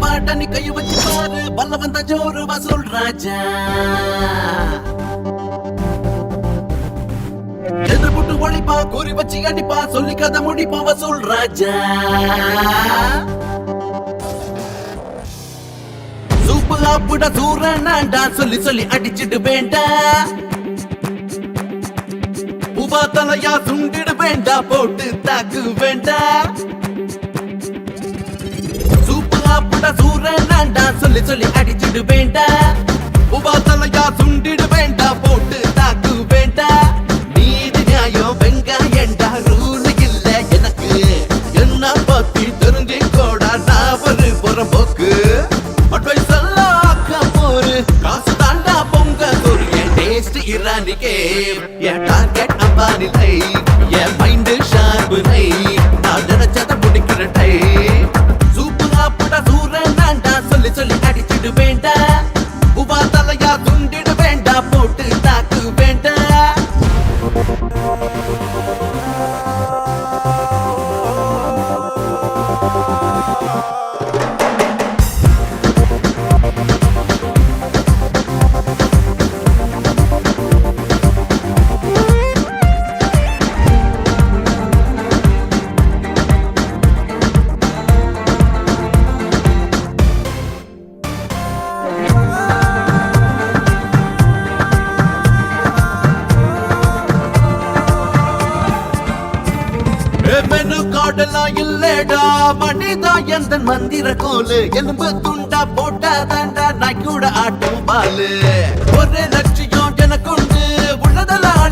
பாட்ட நீ கைய வச்சு பாரு பல்ல வந்த ஜோரு வசூல் ராஜா எதிர்புட்டு ஒழிப்பா கூறி வச்சு அடிப்பா. சொல்லி கதை முடிப்பா வசூல் ராஜா சூப்பு ஆப்புட சூரனாண்டா சொல்லி சொல்லி அடிச்சிட்டு வேண்டா. உபா தலையா சுண்டிடு வேண்டா. போட்டு தாக்கு வேண்டா. சூப்பு ஆப்புட சூரனாண்டா சொல்லி சொல்லி அடிச்சிடு வேண்டா. உபா தலையா சுண்டிடு வேண்டா. போட்டு தாக்கு வேண்டா. நீதி நியாயம் வெங்காயண்டா ரூல் இல்ல எனக்கு. என்ன பத்தி தெரிஞ்சு கோடா நான் ஒரு புறம்போக்கு. அட்வைஸ் எல்லாம் அக்கா போரு காசு தாண்டா பொங்க. ஒரு என் டேஸ்ட் இரானிக்கே என் டார்கெட் அம்பானி லைஃப் என் Música காடெல்லாம் இல்லடா மனிதா எந்த மந்திர கோலு? எலும்பு துண்டா போட்டா தாண்டா நான் கூட ஆட்டும் பாலு. ஒரே லட்சியம் எனக்குண்டு உள்ளதெல்லாம்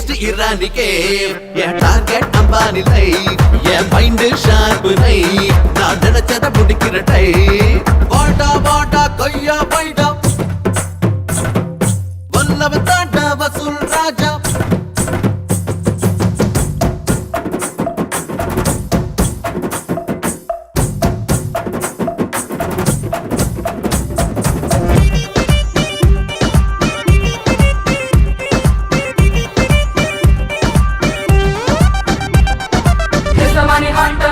என் இரானிக்கே என் டார்கெட் அம்பானி லைஃப் என் மைண்ட் ஷார்ப்பு லை நான் நினைச்சத முடிக்கிற டை வாட்டா வாடா கையா பைடா. வல்லவ தாண்டா வசூல் ராஜா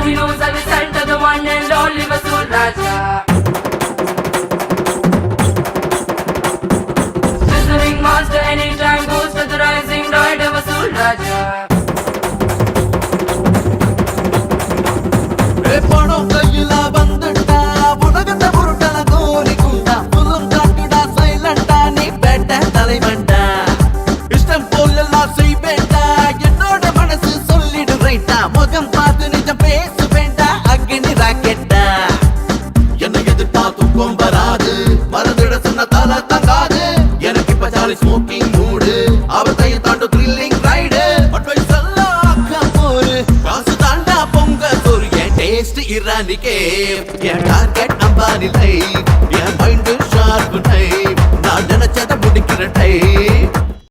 he knows every center, the one and only Vasul Raja. The ring master, anytime goes to the rising rider, Vasul Raja. எதிர்த்தா தூக்கம் வராது. மறந்துட சொன்ன தலை தங்காது. எனக்கு இப்ப ஜாலி ஸ்மோக்கிங் மூடு அவத்தையும் தாண்டும் த்ரில்லிங் ரைடு அட்வைஸ் எல்லாம் போரு காசு தாண்டா பொங்க ஒரு என் டேஸ்ட் இரானிக்கே என் டார்கெட் அம்பானி லைஃப் என் மைண்டு ஷார்ப் டைம் நான் நினைச்சதை முடிக்கிற டைம்